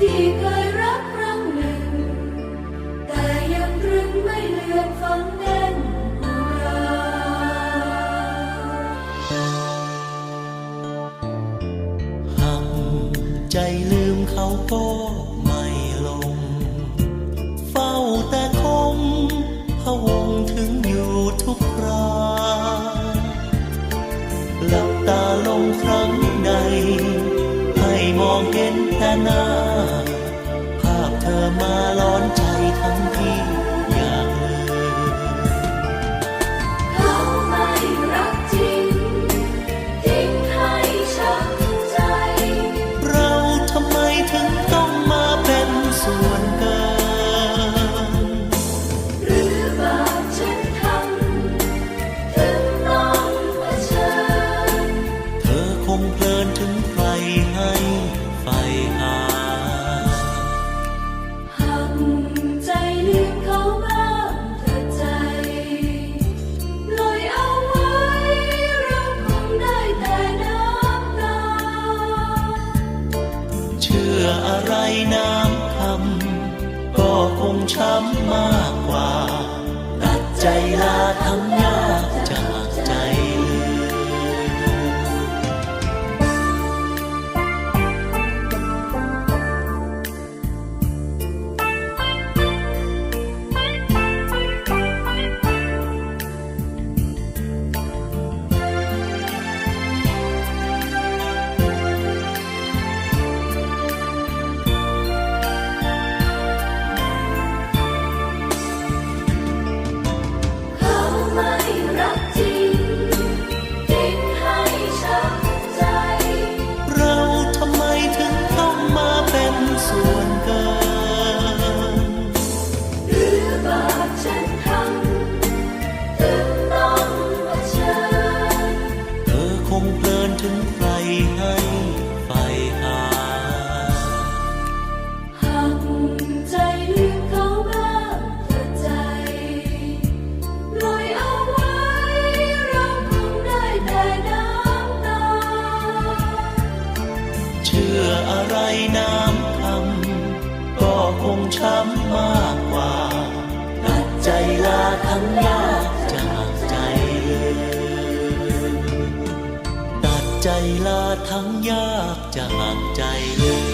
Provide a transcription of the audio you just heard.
ที่เคยรักรังนึงแต่ยังรึไม่เลือนฝังแน่นราห่งใจลืมเขาก็ไม่ลง เฝ้าแต่คงพะวงถึงอยู่ทุกราหลับตาลงครั้ง ห็นแต่หน้า ภาพเธอมา เชื่ออะไรน้ำคำก็คงช้ำ น้ำคำก็คงช้ำมากกว่าตัดใจลาทั้งยากจากใจลืมตัดใจลาทั้งยากจากใจเลย